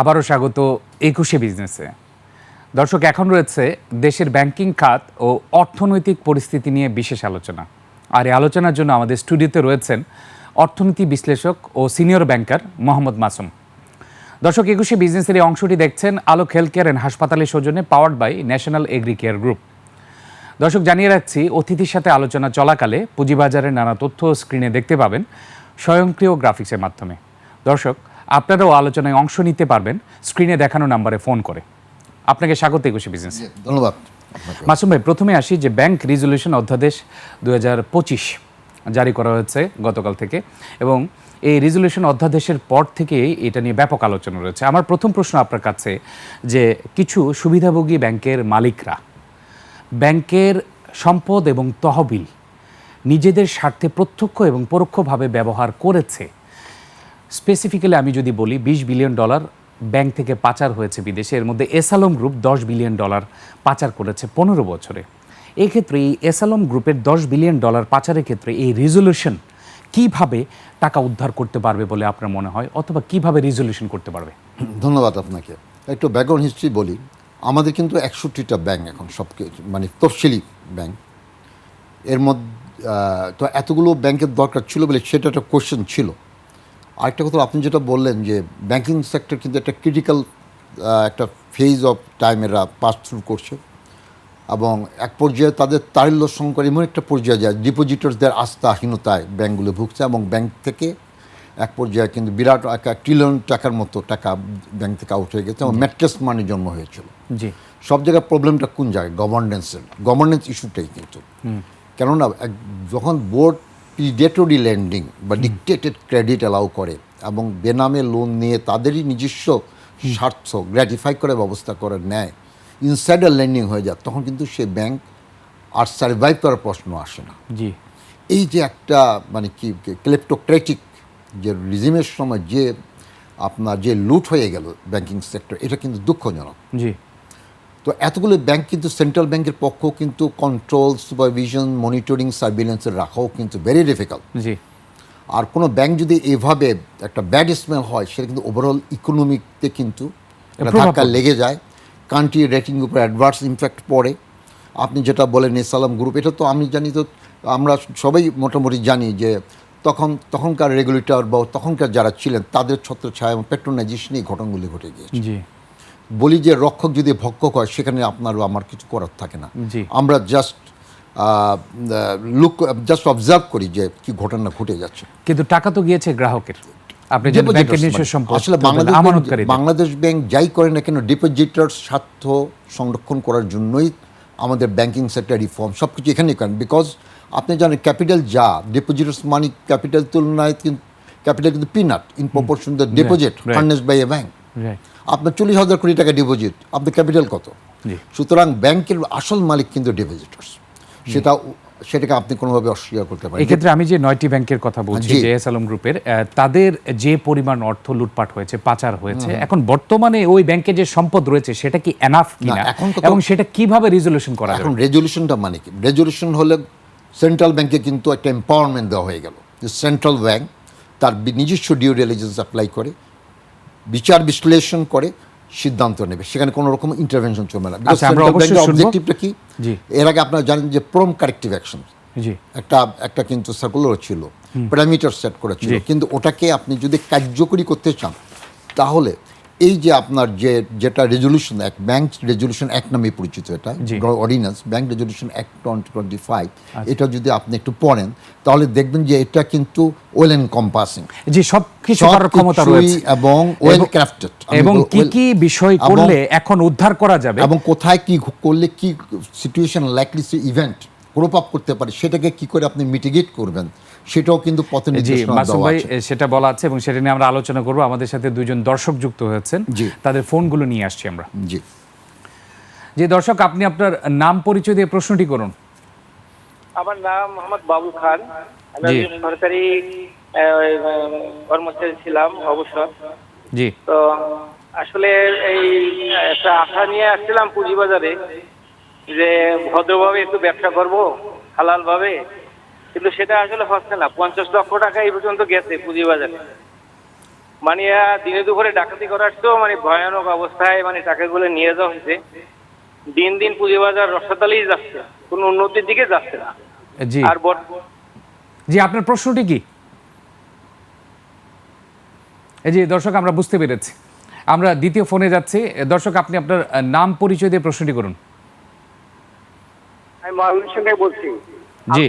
আবারও স্বাগত একুশে বিজনেসে। দর্শক, এখন রয়েছে দেশের ব্যাংকিং খাত ও অর্থনৈতিক পরিস্থিতি নিয়ে বিশেষ আলোচনা। আর এই আলোচনার জন্য আমাদের স্টুডিওতে রয়েছেন অর্থনীতি বিশ্লেষক ও সিনিয়র ব্যাংকার মোহাম্মদ মাসুম। দর্শক, একুশে বিজনেসের এই অংশটি দেখছেন আলোক হেলথ কেয়ার অ্যান্ড হাসপাতালের সৌজন্যে powered by National Agri Care Group. দর্শক, জানিয়ে রাখছি, অতিথির সাথে আলোচনা চলাকালে পুঁজিবাজারের নানা তথ্য স্ক্রিনে দেখতে পাবেন স্বয়ংক্রিয় গ্রাফিক্সের মাধ্যমে। দর্শক আপনারাও আলোচনায় অংশ নিতে পারবেন। স্ক্রিনে দেখানো নাম্বারে ফোন করে। আপনাকে স্বাগত একুশে বিজনেস ধন্যবাদ। মাসুম ভাই প্রথমে আসি যে ব্যাংক রিজলিউশন অধ্যাদেশ দু হাজার পঁচিশ জারি করা হয়েছে গতকাল থেকে এবং এই রিজলিউশন অধ্যাদেশের পর থেকে এটা নিয়ে ব্যাপক আলোচনা রয়েছে। আমার প্রথম প্রশ্ন আপনার কাছে যে কিছু সুবিধাভোগী ব্যাংকের মালিকরা ব্যাংকের সম্পদ এবং তহবিল নিজেদের স্বার্থে প্রত্যক্ষ এবং পরোক্ষভাবে ব্যবহার করেছে স্পেসিফিক্যালি আমি যদি বলি, বিশ বিলিয়ন ডলার ব্যাংক থেকে পাচার হয়েছে বিদেশে। এর মধ্যে এসালম গ্রুপ দশ বিলিয়ন ডলার পাচার করেছে পনেরো বছরে। এক্ষেত্রে এই এসালম গ্রুপের দশ বিলিয়ন ডলার পাচারের ক্ষেত্রে এই রিজলিউশন কীভাবে টাকা উদ্ধার করতে পারবে বলে আপনার মনে হয়? অথবা কীভাবে রিজলিউশন করতে পারবে? ধন্যবাদ আপনাকে। একটু ব্যাকগ্রাউন্ড হিস্ট্রি বলি। আমাদের কিন্তু একষট্টিটা ব্যাংক এখন, সব মানে তফসিলি ব্যাংক এর মধ্যে তো এতগুলো ব্যাংকের দরকার ছিল বলে সেটা একটা কোশ্চেন ছিল। আরেকটা কথা আপনি যেটা বললেন যে ব্যাংকিং সেক্টর কিন্তু একটা ক্রিটিক্যাল একটা ফেজ অফ টাইম এরা পাস থ্রু করছে এবং এক পর্যায়ে তাদের তারিল্য সংকট এমন একটা পর্যায়ে যায় ডিপোজিটরসদের আস্থাহীনতায় ব্যাংকগুলো ভুগছে এবং ব্যাংক থেকে এক পর্যায়ে কিন্তু বিরাট এক ট্রিলিয়ন টাকার মতো টাকা ব্যাংক থেকে আউট হয়ে গেছে এবং ম্যাট্রেস মানি জন্ম হয়েছিল। জি। সব জায়গায় প্রবলেমটা কোন জায়গায়? গভর্নেন্সের গভর্নেন্স ইস্যুটাই কিন্তু। কেননা যখন বোর্ড প্রিডেটরি ল্যান্ডিং বা ডিকটেটেড ক্রেডিট অ্যালাউ করে এবং বেনামে লোন নিয়ে তাদেরই নিজস্ব স্বার্থ গ্র্যাটিফাই করে ব্যবস্থা করে নেয় ইনসাইডার ল্যান্ডিং হয়ে যায় তখন কিন্তু সে ব্যাংক আর সার্ভাইভ করার প্রশ্ন আসে না। জি। এই যে একটা মানে কি ক্লেপ্টোক্রেটিক যে রিজিমের সময় যে আপনার যে লুট হয়ে গেল ব্যাংকিং সেক্টর এটা কিন্তু দুঃখজনক। জি। তো এতগুলো ব্যাংক কিন্তু সেন্ট্রাল ব্যাংকের পক্ষ কিন্তু কন্ট্রোল সুপারভিশন মনিটরিং সার্ভিলেন্সের রাখাও কিন্তু ভেরি ডিফিকাল্ট জি। আর কোনো ব্যাংক যদি এভাবে একটা ব্যাড স্মেল হয় সেটা কিন্তু ওভারঅল ইকোনমিকতে কিন্তু একটা ধাক্কা লেগে যায়। কান্ট্রি রেটিং উপর অ্যাডভার্স ইমপ্যাক্ট পড়ে। আপনি যেটা বলেন এসালাম গ্রুপ এটা তো আমি জানি তো আমরা সবাই মোটামুটি জানি যে তখন তখনকার রেগুলেটর বা তখনকার যারা ছিলেন তাদের ছত্র ছত্রছায়া এবং পেট্রোনাইজেশনই ঘটনাগুলি ঘটে গিয়েছে। বলি যে রক্ষক যদি ভক্ষক হয় সেখানে আপনার বা আমার কিছু করার থাকে না। আমরা জাস্ট লুক জাস্ট অবজার্ভ করি যে কি ঘটনা ঘটে যাচ্ছে। কিন্তু টাকা তো গিয়েছে গ্রাহকের। আপনি যে ব্যাংকের নিজস্ব। সম্পদ আসলে বাংলাদেশ ব্যাংক- বাংলাদেশ ব্যাংক যাই করে না কেন ডিপোজিটর স্বার্থ সংরক্ষণ করার জন্যই আমাদের ব্যাংকিং সেক্টর রিফর্ম সব কিছু এখানেই করেন। বিকজ আপনি জানেন ক্যাপিটাল যা ডিপোজিটর্স মানি ক্যাপিটাল তুলনায় কিন্তু ক্যাপিটাল কিন্তু peanut in proportion the deposit. Furnace by a bank. আপনার চল্লিশ হাজার কোটি টাকা ডিপোজিট আপনার ক্যাপিটাল কত? সুতরাং ব্যাংকের আসল মালিক কিন্তু ডিপোজিটর্স সেটা সেটাকে আপনি কোনোভাবে অস্বীকার করতে পারেন। এক্ষেত্রে আমি যে নয়টি ব্যাংকের কথা বলছি জি। যে এস আলম গ্রুপের তাদের যে পরিমাণ অর্থ লুটপাট হয়েছে পাচার হয়েছে এখন বর্তমানে ওই ব্যাংকে যে সম্পদ রয়েছে সেটা কি এনাফ কিনা? এখন এবং সেটা কীভাবে রিজলিউশন করা এখন রেজলিউশনটা মানে কি? রেজলিউশন হলে সেন্ট্রাল ব্যাংকে কিন্তু একটা এম্পাওয়ারমেন্ট দেওয়া হয়ে গেল। সেন্ট্রাল ব্যাংক তার নিজস্ব ডিউ ডিলিজেন্স অ্যাপ্লাই করে বিচার বিশ্লেষণ করে সিদ্ধান্ত নেবে। সেখানে কোনো রকম ইন্টারভেনশন চলবে না। আচ্ছা। অবজেক্টিভটা কি? এর আগে আপনারা জানেন যে প্রম কারেক্টিভ অ্যাকশন একটা একটা কিন্তু সার্কুলার ছিল প্যারামিটার সেট করা ছিল কিন্তু ওটাকে আপনি যদি কার্যকরী করতে চান তাহলে এই যে আপনার যে যেটা রেজলিউশন এক ব্যাংক রেজলিউশন এক নামে পরিচিত এটা। Ordinance bank resolution act twenty twenty five এটা যদি আপনি একটু পড়েন তাহলে দেখবেন যে এটা কিন্তু ওয়েল এন কম্পাসিং জি সব কিছু করার ক্ষমতা রয়েছে। এবং ওয়েল ক্রাফটেড এবং কি কি বিষয় করলে এখন উদ্ধার করা যাবে? এবং কোথায় কি করলে কি সিচুয়েশন লাইকলি ইভেন্ট প্রভাব করতে পারে সেটাকে কি করে আপনি মিটিগেট করবেন? সেটাও কিন্তু পথ নির্দেশনা মাসুম ভাই সেটা বলা আছে এবং সেটা নিয়ে আমরা আলোচনা করব। আমাদের সাথে দুইজন দর্শক যুক্ত হয়েছেন। তাদের ফোনগুলো নিয়ে আসছি আমরা। জি। যে দর্শক আপনি আপনার নাম পরিচয় দিয়ে প্রশ্নটি করুন। আমার নাম মোহাম্মদ বাবু খান। আমি সরকারি কর্মচারী ছিলাম অবসর। জি। তো আসলে এই একটা আশা নিয়ে আসছিলাম পুঁজিবাজারে যে ভদ্রভাবে একটু ব্যবসা করব হালাল ভাবে কিন্তু সেটা আসলে হচ্ছে না। পঞ্চাশ লক্ষ টাকা এই পর্যন্ত গেছে পুঁজিবাজারে। মানে দিনে দুপুরে ডাকাতি করার তো মানে ভয়ানক অবস্থায় মানে টাকাগুলো নিয়ে যাওয়া হয়েছে। দিন দিন পুঁজিবাজার রসাতালেই যাচ্ছে কোনো উন্নতির দিকে যাচ্ছে না। জি। আর জি আপনার প্রশ্নটি কি? এই যে দর্শক আমরা বুঝতে পেরেছি। আমরা দ্বিতীয় ফোনে যাচ্ছি। দর্শক আপনি আপনার নাম পরিচয় দিয়ে প্রশ্নটি করুন। আমি মহাবীর সঙ্গে বলছি। জি।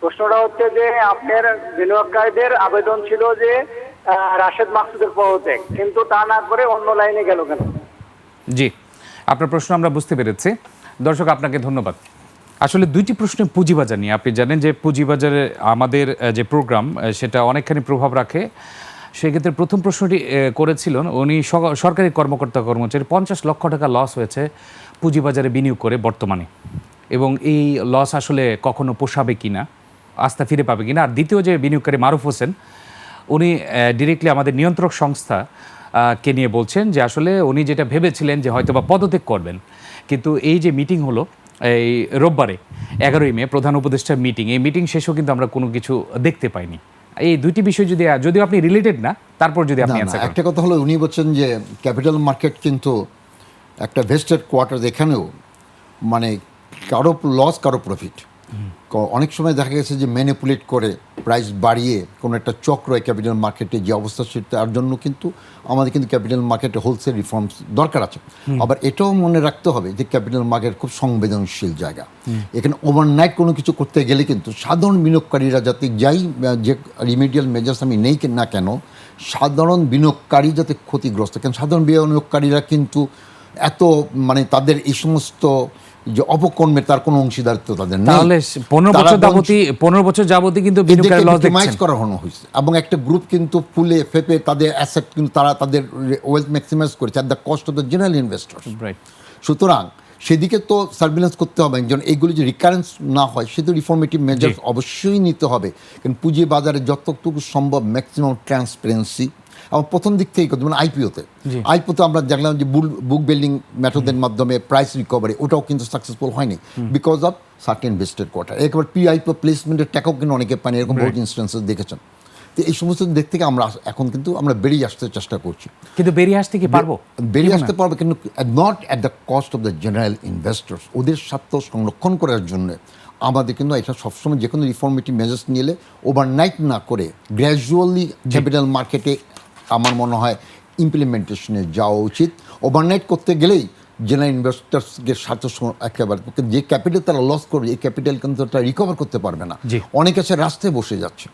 প্রশ্নটা হচ্ছে যে আপনার বিনিয়োগকারীদের আবেদন ছিল যে রাশেদ মাকসুদের পদত্যাগ, কিন্তু তা না করে অন্য লাইনে গেল কেন? জি, আপনার প্রশ্ন আমরা বুঝতে পেরেছি। দর্শক, আপনাকে ধন্যবাদ। আসলে দুইটি প্রশ্ন পুঁজিবাজার নিয়ে। আপনি জানেন যে পুঁজিবাজারে আমাদের যে প্রোগ্রাম সেটা অনেকখানি প্রভাব রাখে। সেক্ষেত্রে প্রথম প্রশ্নটি করেছিলেন, উনি সরকারি কর্মকর্তা কর্মচারী, পঞ্চাশ লক্ষ টাকা লস হয়েছে পুঁজিবাজারে বিনিয়োগ করে বর্তমানে। এবং এই লস আসলে কখনো পোষাবে কিনা আস্থা ফিরে পাবে কিনা। আর দ্বিতীয় যে বিনিয়োগকারী মারুফ হোসেন উনি ডিরেক্টলি আমাদের নিয়ন্ত্রক সংস্থা কে নিয়ে বলছেন যে আসলে উনি যেটা ভেবেছিলেন যে হয়তো বা পদত্যাগ করবেন। কিন্তু এই যে মিটিং হলো এই রোববারে এগারোই মে প্রধান উপদেষ্টার মিটিং এই মিটিং শেষেও কিন্তু আমরা কোনো কিছু দেখতে পাইনি। এই দুইটি বিষয় যদি যদিও আপনি রিলেটেড না তারপর যদি আপনি একটা কথা হলো উনি বলছেন যে ক্যাপিটাল মার্কেট কিন্তু একটা ভেস্টেড কোয়ার্টার এখানেও মানে কারও লস কারও প্রফিট অনেক সময় দেখা গেছে যে ম্যানিপুলেট করে প্রাইস বাড়িয়ে কোনো একটা চক্র ক্যাপিটাল মার্কেটে যে অবস্থা সেটা তার জন্য কিন্তু আমাদের কিন্তু ক্যাপিটাল মার্কেটে হোলসেল রিফর্মস দরকার আছে। আবার এটাও মনে রাখতে হবে যে ক্যাপিটাল মার্কেট খুব সংবেদনশীল জায়গা। এখানে ওভারনাইট কোনো কিছু করতে গেলে কিন্তু সাধারণ বিনিয়োগকারীরা যাতে যাই যে রিমিডিয়াল মেজার্স আমি নেই না কেন সাধারণ বিনিয়োগকারী যাতে ক্ষতিগ্রস্ত কেন সাধারণ বিনিয়োগকারীরা কিন্তু এত মানে তাদের এই সমস্ত যে অপকর্মের তার কোনো অংশীদারিত্ব তাদের নেই। তাহলে পনেরো বছর যাবতী পনেরো বছর যাবতী কিন্তু বিনিয়োগকারী লস করা হনো হয়েছে। এবং একটা গ্রুপ কিন্তু ফুলে ফেপে তাদের অ্যাসেট কিন্তু তারা তাদের ওয়েলথ ম্যাক্সিমাইজ করেছে at the cost of the general investor সুতরাং সেদিকে তো সার্ভিলেন্স করতে হবে। যেন এইগুলি যে রিকারেন্স না হয় সে তো রিফর্মেটিভ মেজার অবশ্যই নিতে হবে। কারণ পুঁজি বাজারে যতটুকু সম্ভব ম্যাক্সিমাম ট্রান্সপারেন্সি এবং প্রথম দিক থেকেই করতে মানে আইপিওতে। আইপিওতে আমরা দেখলাম যে বুল বুক বিল্ডিং মেথডের মাধ্যমে প্রাইস রিকভারি ওটাও কিন্তু সাকসেসফুল হয়নি because of certain vested quarter একেবারে পি আইপিও প্লেসমেন্টের টাকাও কিন্তু অনেকে পানি এরকম বহুত ইনস্টেন্সেস দেখেছেন। তো এই সমস্ত দিক থেকে আমরা এখন কিন্তু আমরা বেরিয়ে আসতে চেষ্টা করছি। কিন্তু বেরিয়ে আসতে কি পারব? বেরিয়ে আসতে পারব কিন্তু not at the cost of the general investors ওদের স্বার্থ সংরক্ষণ করার জন্য আমাদের কিন্তু এটা সবসময় যে কোনো রিফর্মেটিভ মেজার্স নিলে ওভারনাইট না করে গ্র্যাজুয়ালি ক্যাপিটাল মার্কেটে আমার মনে হয় ইমপ্লিমেন্টেশনে যাওয়া উচিত। ওভারনাইট করতে গেলেই জেনারেল ইনভেস্টার্সকে স্বার্থ একেবারে যে ক্যাপিটাল তারা লস করবে এই ক্যাপিটাল কিন্তু তারা রিকভার করতে পারবে না। অনেক আছে রাস্তায় বসে যাচ্ছে।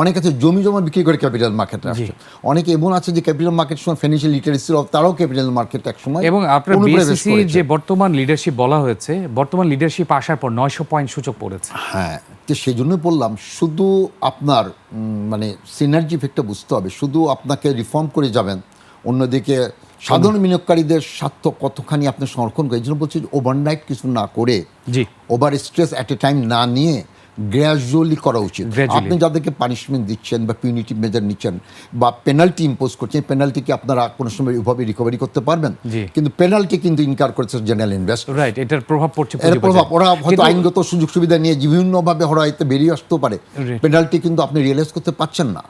অনেক আছে জমি জমা বিক্রি করে ক্যাপিটাল মার্কেটে আসছে। অনেকে এমন আছে যে ক্যাপিটাল মার্কেট সময় ফিনান্সিয়াল লিটারেসির অভাব তারাও ক্যাপিটাল মার্কেট এক সময় এবং আপনার বিএসসি যে বর্তমান লিডারশিপ বলা হয়েছে বর্তমান লিডারশিপ আসার পর নয়শো পয়েন্ট সূচক পড়েছে। হ্যাঁ তো সেই জন্য বললাম শুধু আপনার মানে সিনার্জি ইফেক্টটা বুঝতে হবে। শুধু আপনাকে রিফর্ম করে যাবেন অন্যদিকে সাধারণ বিনিয়োগকারীদের স্বার্থ কতখানি আপনি সংরক্ষণ করে এই জন্য বলছি ওভারনাইট কিছু না করে জি। Over stress at a time না নিয়ে গ্র্যাজুয়ালি করা উচিত। আপনি যাদেরকে পানিশমেন্ট দিচ্ছেন বা পিউনিটিভ মেজার নিচ্ছেন বা পেনাল্টি ইম্পোজ করছেন পেনাল্টিকে আপনারা কোনো সময় ওইভাবে রিকভারি করতে পারবেন? কিন্তু পেনাল্টি কিন্তু ইনকার করেছে জেনারেল ইনভেস্টর রাইট এটার প্রভাব পড়ছে এর প্রভাব ওরা হয়তো আইনগত সুযোগ সুবিধা নিয়ে বিভিন্নভাবে হয়তো বেরিয়ে আসতেও পারে। পেনাল্টি কিন্তু আপনি রিয়েলাইজ করতে পারছেন না।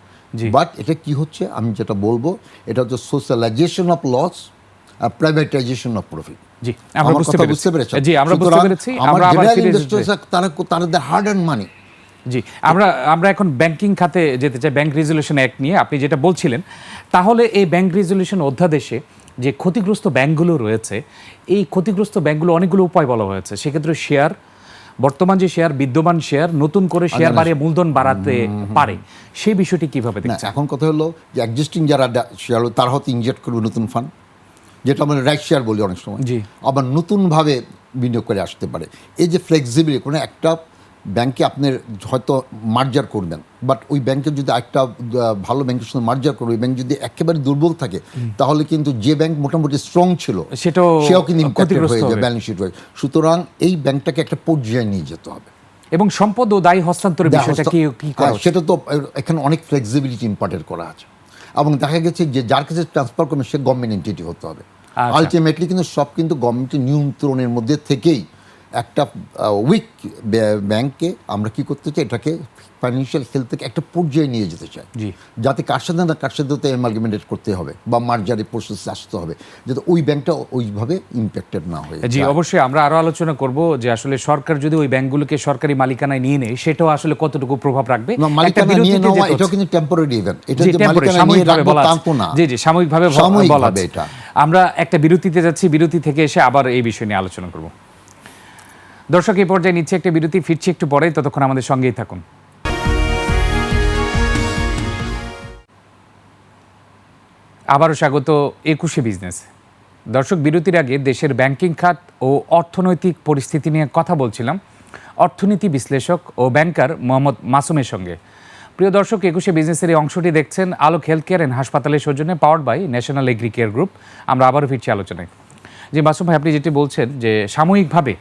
বাট এটা কি হচ্ছে? আমি যেটা বলব এটা হচ্ছে সোশ্যালাইজেশন অফ লস আর প্রাইভেটাইজেশন অফ প্রফিট জি আমরা বুঝতে পেরেছি। জি আমরা বুঝতে পেরেছি আমরা আবার তারা তাদের হার্ড অ্যান্ড মানি জি আমরা আমরা এখন ব্যাংকিং খাতে যেতে চাই ব্যাংক রেজলিউশন অ্যাক্ট নিয়ে। আপনি যেটা বলছিলেন তাহলে এই ব্যাংক রেজলিউশন অধ্যাদেশে যে ক্ষতিগ্রস্ত ব্যাংকগুলো রয়েছে এই ক্ষতিগ্রস্ত ব্যাংকগুলো অনেকগুলো উপায় বলা হয়েছে। সেক্ষেত্রে শেয়ার বর্তমান যে শেয়ার বিদ্যমান শেয়ার নতুন করে শেয়ার বাড়িয়ে মূলধন বাড়াতে পারে সেই বিষয়টি কীভাবে দেখছেন? এখন কথা হলো যে এক্সিস্টিং যারা শেয়ার তারা হয়তো ইনজেক্ট করবে নতুন ফান্ড যেটা আমরা রাইট শেয়ার বলি অনেক সময়। জি। আবার নতুনভাবে বিনিয়োগ করে আসতে পারে। এই যে ফ্লেক্সিবিলিটি কোনো একটা ব্যাংকে আপনার হয়তো মার্জার করবেন। বাট ওই ব্যাংকে যদি একটা ভালো ব্যাংকের সঙ্গে মার্জার করবে ওই ব্যাংক যদি একেবারে দুর্বল থাকে তাহলে কিন্তু যে ব্যাংক মোটামুটি স্ট্রং ছিল সেটাও সেও কিন্তু ক্ষতিগ্রস্ত হয়ে যায় ব্যালেন্স শিট হয়ে সুতরাং এই ব্যাংকটাকে একটা পর্যায়ে নিয়ে যেতে হবে। এবং সম্পদ ও দায়ী হস্তান্তরের বিষয়টা কি কি করা হ্যাঁ, সেটা তো এখানে অনেক ফ্লেক্সিবিলিটি ইম্পর্টেন্ট করা আছে। এবং দেখা গেছে যে যার কাছে ট্রান্সফার করবে সে গভর্নমেন্ট এন্টিটি হতে হবে। আচ্ছা। আলটিমেটলি কিন্তু সব কিন্তু গভর্নমেন্টের নিয়ন্ত্রণের মধ্যে থেকেই একটা উইক ব্যাংকে আমরা কি করতে চাই? এটাকে ফাইন্যান্সিয়াল হেলথ থেকে একটা পর্যায়ে নিয়ে যেতে চাই। যাতে কার সাথে না কার সাথে তো এমালগেমেন্টেড করতে হবে বা মার্জারি প্রসেসে আসতে হবে যাতে ওই ব্যাংকটা ওইভাবে ইম্প্যাক্টেড না হয়ে জি অবশ্যই আমরা আরও আলোচনা করব যে আসলে সরকার যদি ওই ব্যাংকগুলোকে সরকারি মালিকানায় নিয়ে নেয় সেটাও আসলে কতটুকু প্রভাব রাখবে? মালিকানা নিয়ে নেওয়া এটাও কিন্তু টেম্পোরারি ইভেন্ট এটা যে মালিকানা নিয়ে রাখব তা না। জি জি সাময়িকভাবে বলা। এটা। আমরা একটা বিরতিতে যাচ্ছি বিরতি থেকে এসে আবার এই বিষয় নিয়ে আলোচনা করব। দর্শক, এই পর্যায়ে নিচ্ছে একটা বিরতি, ফিরছি একটু পরে ততক্ষণ আমাদের সঙ্গেই থাকুন। আবারও স্বাগত একুশে বিজনেস। দর্শক, বিরতির আগে দেশের ব্যাংকিং খাত ও অর্থনৈতিক পরিস্থিতি নিয়ে কথা বলছিলাম অর্থনীতি বিশ্লেষক ও ব্যাংকার মোহাম্মদ মাসুমের সঙ্গে। প্রিয় দর্শক, একুশে বিজনেসের এই অংশটি দেখছেন আলোক হেলথ কেয়ার অ্যান্ড হাসপাতালের সৌজন্যে powered by National Agri Care Group. আমরা আবারও ফিরছি আলোচনায়। যে মাসুম ভাই, আপনি যেটি বলছেন যে সাময়িকভাবে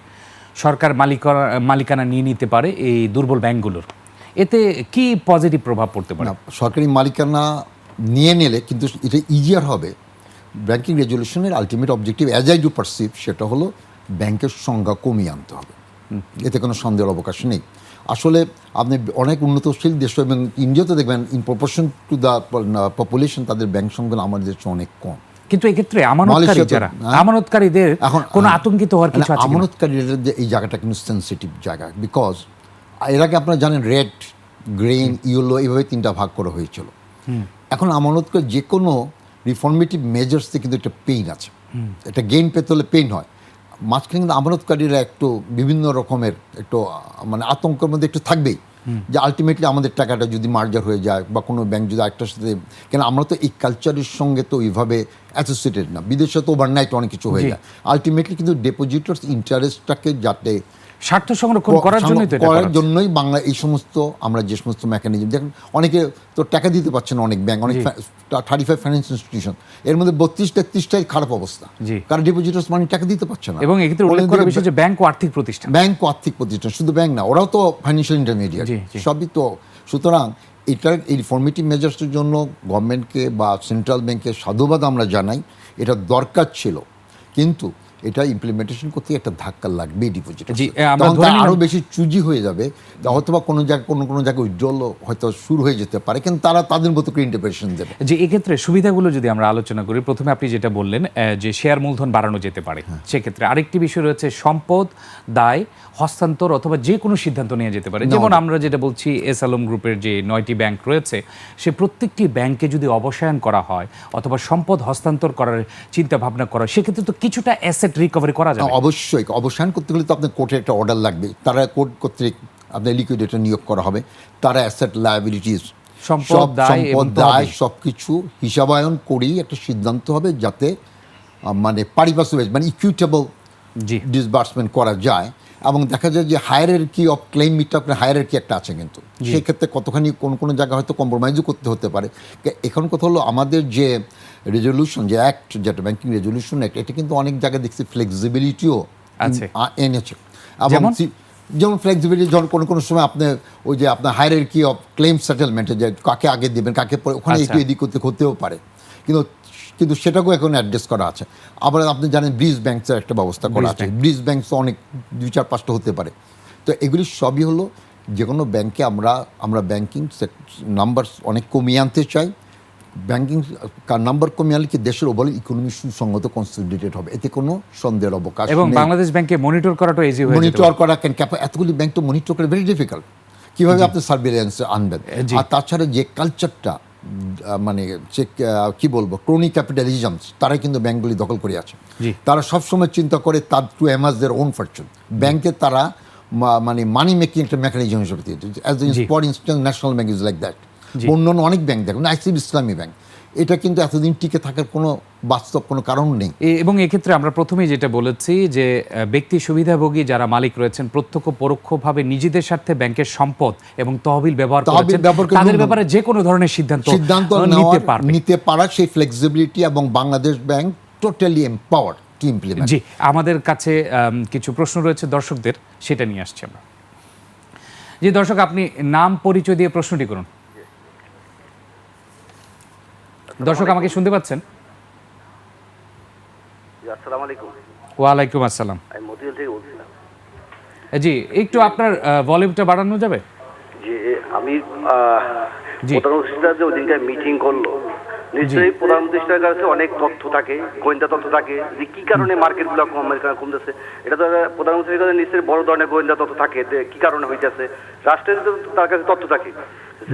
সরকার মালিকানা মালিকানা নিয়ে নিতে পারে এই দুর্বল ব্যাংকগুলোর। এতে কি পজিটিভ প্রভাব পড়তে পারে? সরকারি মালিকানা নিয়ে নিলে কিন্তু এটা ইজিয়ার হবে। Banking রেজলিউশনের ultimate objective as I do perceive সেটা হলো ব্যাংকের সংখ্যা কমিয়ে আনতে হবে। এতে কোনো সন্দেহের অবকাশ নেই। আসলে আপনি অনেক উন্নতশীল দেশ এবং ইন্ডিয়াতে দেখবেন in proportion to the population তাদের ব্যাংক সংখ্যা আমাদের দেশে অনেক কম। কিন্তু এক্ষেত্রে আমানতকারী যারা হ্যাঁ? আমানতকারীদের এখন কোনো হ্যাঁ। আতঙ্কিত হওয়ার কিছু মানে আছে আমানতকারীদের যে এই জায়গাটা কিন্তু সেন্সিটিভ জায়গা বিকজ এর আগে আপনারা জানেন রেড গ্রেন ইয়েলো এইভাবে তিনটা ভাগ করা হয়েছিল। এখন আমানতকার যে কোনো রিফর্মেটিভ মেজার্সে কিন্তু একটা পেইন আছে। এটা গেইন পেতে হলে পেইন হয়। মাঝখানে কিন্তু আমানতকারীরা একটু বিভিন্ন রকমের একটু মানে আতঙ্কের মধ্যে একটু থাকবেই। যে আলটিমেটলি আমাদের টাকাটা যদি মার্জার হয়ে যায় বা কোনো ব্যাংক যদি একটার সাথে কেন আমরা তো এই কালচারের সঙ্গে তো ওইভাবে অ্যাসোসিয়েটেড না বিদেশে তো ওভারনাইট অনেক কিছু হয়ে। যায় আলটিমেটলি কিন্তু ডেপোজিটার্স ইন্টারেস্টটাকে যাতে স্বার্থ সংরক্ষণ করার করা করার জন্যই বাংলা এই সমস্ত আমরা যে সমস্ত মেকানিজম দেখুন অনেকে তো টাকা দিতে পারছে না অনেক ব্যাংক অনেক থার্টি ফাইভ ফাইন্যান্স ইনস্টিটিউশন এর মধ্যে বত্রিশ তেত্রিশটাই খারাপ অবস্থা। কারণ ডিপোজিটার্স মানে টাকা দিতে পারছে না। এবং এক্ষেত্রে উল্লেখ করার বিষয় যে ব্যাংক ও আর্থিক প্রতিষ্ঠান। ব্যাংক ও আর্থিক প্রতিষ্ঠান শুধু ব্যাংক না ওরাও তো ফাইন্যান্সিয়াল ইন্টারমিডিয়েট। সবই তো সুতরাং এটার এই রিফর্মেটিভ মেজার্সের জন্য গভর্নমেন্টকে বা সেন্ট্রাল ব্যাংকের সাধুবাদ আমরা জানাই এটা দরকার ছিল। কিন্তু এটা ইমপ্লিমেন্টেশন করতে একটা ধাক্কা লাগবে ডিপোজিট আরও বেশি চুজি হয়ে যাবে অথবা কোনো জায়গায় কোনো কোনো জায়গায় উজ্জ্বল হয়তো শুরু হয়ে যেতে পারে কিন্তু তারা তাদের মতো করে ইন্টারপ্রিটেশন দেবে। যে এক্ষেত্রে সুবিধাগুলো যদি আমরা আলোচনা করি প্রথমে আপনি যেটা বললেন যে শেয়ার মূলধন বাড়ানো যেতে পারে। হ্যাঁ। সেক্ষেত্রে আরেকটি বিষয় রয়েছে সম্পদ দায় হস্তান্তর অথবা যে কোনো সিদ্ধান্ত নিয়ে যেতে পারে। যেমন আমরা যেটা বলছি এস আলম গ্রুপের যে নয়টি ব্যাংক রয়েছে সে প্রত্যেকটি ব্যাংকে যদি অবসায়ন করা হয় অথবা সম্পদ হস্তান্তর করার চিন্তা ভাবনা করা সেক্ষেত্রে তো কিছুটা অ্যাসেট রিকভারি করা যাবে? অবশ্যই। অবসান করতে গেলে তো আপনার কোর্টে একটা অর্ডার লাগবে। তারা কোর্ট কর্তৃক আপনার লিকুইডেটর নিয়োগ করা হবে। তারা অ্যাসেট লায়াবিলিটিস সম্পদ দায় সব কিছু হিসাবায়ন করেই একটা সিদ্ধান্ত হবে যাতে মানে পারিপার্শ্বিক মানে ইকুইটেবল ডিসবার্সমেন্ট করা যায়। এবং দেখা যায় যে হায়ারের কি অফ ক্লেম মিট আপনার হায়ারের কি একটা আছে কিন্তু। সেক্ষেত্রে কতখানি কোন কোন জায়গায় হয়তো কম্প্রোমাইজও করতে হতে পারে। এখন কথা হলো আমাদের যে রেজলিউশন যে অ্যাক্ট যেটা ব্যাংকিং রেজলিউশন অ্যাক্ট এটা কিন্তু অনেক জায়গায় দেখছি ফ্লেক্সিবিলিটিও আছে। এনেছে। এবং যেমন? ফ্লেক্সিবিলিটি যখন কোনো কোনো সময় আপনি ওই যে আপনার হায়ারের কি অফ ক্লেম সেটেলমেন্টে যে কাকে আগে দেবেন কাকে পরে ওখানে আচ্ছা। একটু এদিক করতে হতেও পারে। কিন্তু কিন্তু সেটাকেও এখন অ্যাড্রেস করা আছে। আবার আপনি জানেন ব্রিজ ব্যাংকসের একটা ব্যবস্থা করা আছে। ব্রিজ ব্যাংক তো অনেক দুই চার পাঁচটা হতে পারে। তো এগুলি সবই হলো যে কোনো ব্যাংকে আমরা আমরা ব্যাংকিং নাম্বার অনেক কমিয়ে আনতে চাই। ব্যাংকিং নাম্বার কমে আনলে কি দেশের ওভারঅল ইকোনমি সুসংগত কনসলিডেটেড হবে? এতে কোনো সন্দেহের অবকাশ এবং বাংলাদেশ ব্যাংকে মনিটর করাটা ইজি হয়ে মনিটর করা কেন ক্যাপা এতগুলি ব্যাংক তো মনিটর করা ভেরি ডিফিকাল্ট কীভাবে আপনি সার্ভিলেন্স আনবেন? আর তাছাড়া যে কালচারটা মানে যে কি বলব ক্রোনি ক্যাপিটালিজম তারা কিন্তু ব্যাংকগুলি দখল করে আছে। তারা সবসময় চিন্তা করে তার to amass their own fortune ব্যাংকে তারা মানে মানি মেকিং একটা মেকানিজম হিসেবে as G. For instance National Bank is like that. অন্যান্য অনেক ব্যাংক দেখুন আইসিব ইসলামী ব্যাংক এটা কিন্তু এতদিন টিকে থাকার কোনো বাস্তব কোনো কারণ নেই। এবং এক্ষেত্রে আমরা প্রথমে যেটা বলেছি যে ব্যক্তি সুবিধাভোগী যারা মালিক রয়েছেন প্রত্যক্ষ পরোক্ষভাবে নিজেদের স্বার্থে ব্যাংকের সম্পদ এবং তহবিল ব্যবহার করেছেন তাদের ব্যাপারে যে কোনো ধরনের সিদ্ধান্ত সিদ্ধান্ত নিতে পারবে। নিতে পারা সেই ফ্লেক্সিবিলিটি এবং Bangladesh bank totally empower to implement জি আমাদের কাছে কিছু প্রশ্ন রয়েছে দর্শকদের সেটা নিয়ে আসছি আমরা। জি দর্শক আপনি নাম পরিচয় দিয়ে প্রশ্নটি করুন। দর্শক আমাকে শুনতে পাচ্ছেন? আসসালামু আলাইকুম। ওয়ালাইকুম আসসালাম। আমি মতিউল থেকে বলছিলাম। জি একটু আপনার ভলিউমটা বাড়ানো যাবে? আমি জি। প্রধানমন্ত্রীরা যে মিটিং করল নিশ্চয়ই প্রধানমন্ত্রীর কাছে অনেক তথ্য থাকে গোয়েন্দা তথ্য থাকে যে কি কারণে মার্কেটগুলো কম কমতেছে। এটা তো প্রধানমন্ত্রীর কাছে নিশ্চয়ই বড় ধরনের গোয়েন্দা তথ্য থাকে যে কি কারণে হইতেছে। রাষ্ট্রের তার কাছে তথ্য থাকে।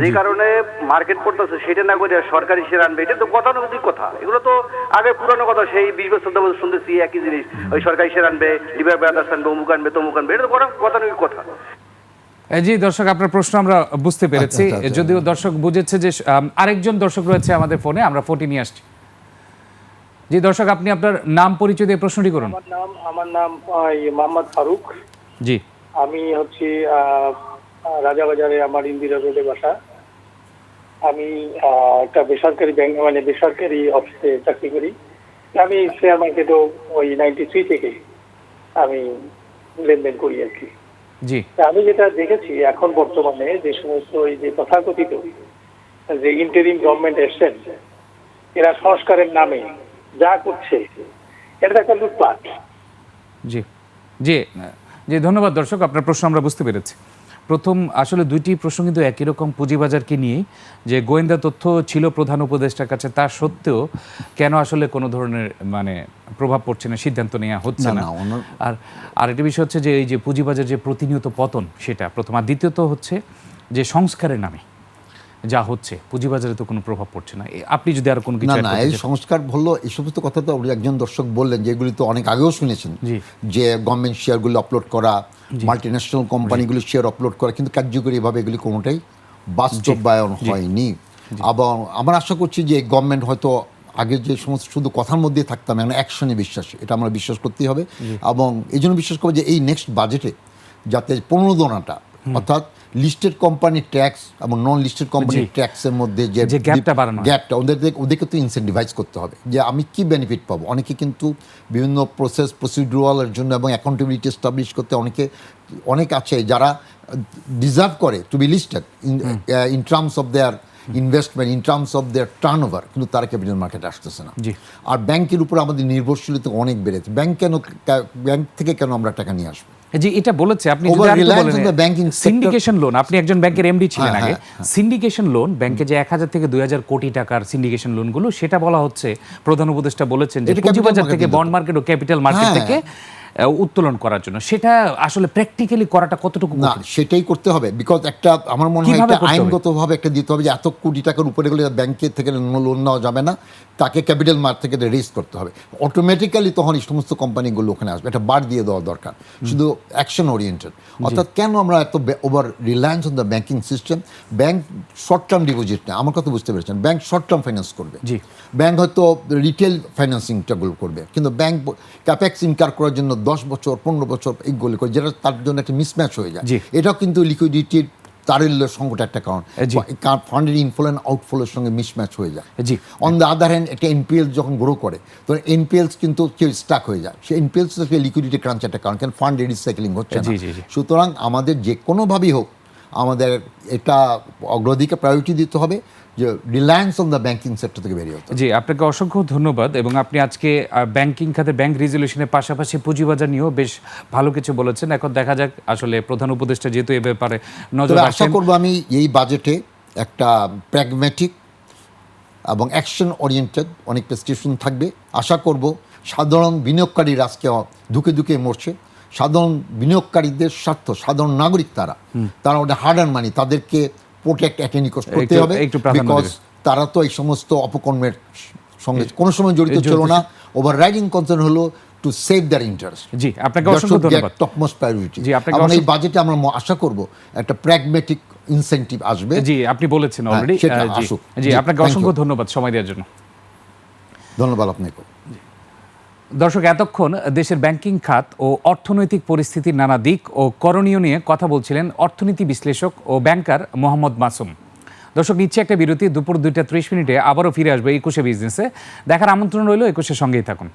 যে কারণে মার্কেট পড়তেছে সেটা না করে সরকারি শেয়ার আনবে এটা তো গতানুগতিক কথা। এগুলো তো আগে পুরানো কথা সেই বিশ বছর ধরে শুনতেছি একই জিনিস। ওই সরকারি শেয়ার আনবে লিবার ব্রাদার্স আনবে অমুক আনবে তমুক আনবে এটা তো গতানুগতিক কথা। জি দর্শক আপনার প্রশ্ন আমরা বুঝতে পেরেছি। আচ্ছা, আচ্ছা। যদিও দর্শক বুঝেছে যে আরেকজন দর্শক রয়েছে আমাদের ফোনে আমরা ফোনটি নিয়ে আসছি। জি দর্শক আপনি আপনার নাম পরিচয় দিয়ে প্রশ্নটি করুন। আমার নাম আমার নাম ইয়ে, মোহাম্মদ ফারুক। জি। আমি হচ্ছি রাজাবাজারে আমার ইন্দিরা রোডে বাসা। আমি একটা বেসরকারি ব্যাংক মানে বেসরকারি অফিসে চাকরি করি। আমি শেয়ার মার্কেটও ওই নাইনটি থ্রি থেকে আমি লেনদেন করি আর কি। জি। আমি যেটা দেখেছি এখন বর্তমানে যে সমস্ত এই যে তথাকথিত যে ইন্টারিম গভর্নমেন্ট এসছেন এরা সংস্কারের নামে যা করছে এটা একটা লুটপাট। জি। জি। জি ধন্যবাদ দর্শক আপনার প্রশ্ন আমরা বুঝতে পেরেছি। প্রথম আসলে দুইটি প্রশ্ন কিন্তু একই রকম পুঁজিবাজারকে নিয়ে যে গোয়েন্দা তথ্য ছিল প্রধান উপদেষ্টার কাছে তা সত্ত্বেও কেন আসলে কোনো ধরনের মানে প্রভাব পড়ছে না সিদ্ধান্ত নেওয়া হচ্ছে না, আর আরেকটি বিষয় হচ্ছে যে এই যে পুঁজিবাজার যে প্রতিনিয়ত পতন সেটা প্রথম আর দ্বিতীয়ত হচ্ছে যে সংস্কারের নামে যা হচ্ছে পুঁজিবাজারে তো কোনো প্রভাব পড়ছে না। আপনি যদি আর কোনো কিছু না এই। সংস্কার বলল এই সমস্ত কথা তো একজন দর্শক বললেন যেগুলি তো অনেক আগেও শুনেছেন। যে গভর্নমেন্ট শেয়ারগুলো আপলোড করা মাল্টি ন্যাশনাল কোম্পানিগুলো শেয়ার আপলোড করা কিন্তু কার্যকরীভাবে এগুলি কোনোটাই বাস্তবায়ন হয়নি। এবং আমরা আশা করছি যে গভর্নমেন্ট হয়তো আগে যে সমস্ত শুধু কথার মধ্যে থাকতাম এখন অ্যাকশনে বিশ্বাস এটা আমরা বিশ্বাস করতেই হবে এবং এই জন্য বিশ্বাস করব যে এই নেক্সট বাজেটে যাতে প্রণোদনাটা অর্থাৎ লিস্টেড কোম্পানি ট্যাক্স এবং নন লিস্টেড কোম্পানি জি। ট্যাক্সের মধ্যে যে গ্যাপটা বাড়ানো গ্যাপটা ওদের ওদেরকে তো ইনসেন্টিভাইজ করতে হবে যে আমি কি বেনিফিট পাবো? অনেকে কিন্তু বিভিন্ন প্রসেস প্রসিডিউরালের জন্য এবং অ্যাকাউন্টেবিলিটি এস্টাবলিশ করতে অনেকে অনেক আছে যারা ডিজার্ভ করে to be listed in terms of their investment in terms of their turnover কিন্তু তারা ক্যাপিটাল মার্কেটে আসতেছে না। আর ব্যাংকের উপর আমাদের নির্ভরশীলতা অনেক বেড়েছে। ব্যাংক কেন ব্যাংক থেকে কেন আমরা টাকা নিয়ে আসব? জি এটা বলেছে আপনি সিন্ডিকেশন লোন আপনি একজন ব্যাংকের এমডি ছিলেন হ্যাঁ, আগে। সিন্ডিকেশন লোন ব্যাংকে যে এক হাজার থেকে দুই হাজার কোটি টাকার সিন্ডিকেশন লোনগুলো সেটা বলা হচ্ছে প্রধান উপদেষ্টা বলেছেন যে পুঁজিবাজার থেকে বন্ড মার্কেট ও ক্যাপিটাল মার্কেট হ্যাঁ। থেকে উত্তোলন করার জন্য। সেটা আসলে প্র্যাকটিক্যালি করাটা কতটুকু না সেটাই করতে হবে। বিকজ একটা আমার মনে হয় একটা আইনগতভাবে একটা দিতে হবে যে এত কোটি টাকার উপরে গেলে ব্যাংকের থেকে লোন নেওয়া যাবে না। তাকে ক্যাপিটাল মার্ক থেকে রেজ করতে হবে। অটোমেটিক্যালি তখন এই সমস্ত কোম্পানিগুলো ওখানে আসবে। একটা বার দিয়ে দেওয়া দরকার। শুধু অ্যাকশন ওরিয়েন্টেড অর্থাৎ কেন আমরা এত over reliance on the banking system bank short term deposit নেয় আমার কথা বুঝতে পেরেছেন। ব্যাংক শর্ট টার্ম ফাইন্যান্স করবে। ব্যাংক হয়তো রিটেল ফাইন্যান্সিংটাগুলো করবে। কিন্তু ব্যাংক ক্যাপেক্স ইনকার করার জন্য দশ বছর পনেরো বছর এইগুলো করে যেটা তার জন্য একটা মিসম্যাচ হয়ে যায় এটাও কিন্তু লিকুইডিটির তারল্য সংকট একটা কারণ। ফান্ডের ইনফ্লো অ্যান্ড আউটফ্লোর সঙ্গে মিসম্যাচ হয়ে যায় জি। অন দ্য আদার হ্যান্ড একটা এনপিএল যখন গ্রো করে তখন এনপিএলস কিন্তু কেউ স্টাক হয়ে যায় সেই এনপিএলস লিকুইডিটি ক্রাঞ্চ একটা কারণ কেন ফান্ড রিসাইক্লিং হচ্ছে। সুতরাং আমাদের যে কোনোভাবেই হোক আমাদের এটা অগ্রাধিকার প্রায়োরিটি দিতে হবে যে reliance on the banking sector থেকে বেরিয়ে হতে হবে। জি আপনাকে অসংখ্য ধন্যবাদ এবং আপনি আজকে ব্যাংকিং খাতে ব্যাংক রেজলিউশনের পাশাপাশি পুঁজিবাজার নিয়েও বেশ ভালো কিছু বলেছেন। এখন দেখা যাক আসলে প্রধান উপদেষ্টা যেহেতু এ ব্যাপারে নজর আশা করব আমি এই বাজেটে একটা প্র্যাগম্যাটিক এবং অ্যাকশন ওরিয়েন্টেড অনেক প্রেসক্রিপশন থাকবে। আশা করব সাধারণ বিনিয়োগকারীরা আজকে ধুকে ধুকে মরছে। সাধারণ বিনিয়োগকারীদের স্বার্থ সাধারণ নাগরিক তারা। তারা ওটা হার্ড অ্যান্ড মানি তাদেরকে প্রোটেক্ট অ্যাটেনি করতে হবে বিকজ তারা তো এই সমস্ত অপকর্মের সঙ্গে কোনো সময় জড়িত ছিল না। ওভার রাইডিং কনসার্ন হলো টু সেভ দ্যার ইন্টারেস্ট জি আপনাকে অসংখ্য ধন্যবাদ। টপমোস্ট প্রায়োরিটি জি, আপনাকে এই বাজেটে আমরা আশা করব একটা প্র্যাগমেটিক ইনসেন্টিভ আসবে। জি আপনি বলেছেন হ্যাঁ, অলরেডি সেটা জি। আসুক। জি জি, আপনাকে অসংখ্য ধন্যবাদ সময় দেওয়ার জন্য। ধন্যবাদ আপনাকে। দর্শক, এতক্ষণ দেশের ব্যাংকিং খাত ও অর্থনৈতিক পরিস্থিতির নানা দিক ও করণীয় নিয়ে কথা বলছিলেন অর্থনীতি বিশ্লেষক ও ব্যাংকার মোহাম্মদ মাসুম। দর্শক, নিচ্ছে একটা বিরতি, দুপুর দুইটা ত্রিশ মিনিটে আবারও ফিরে আসবে একুশে বিজনেসে। দেখার আমন্ত্রণ রইল একুশের সঙ্গেই থাকুন।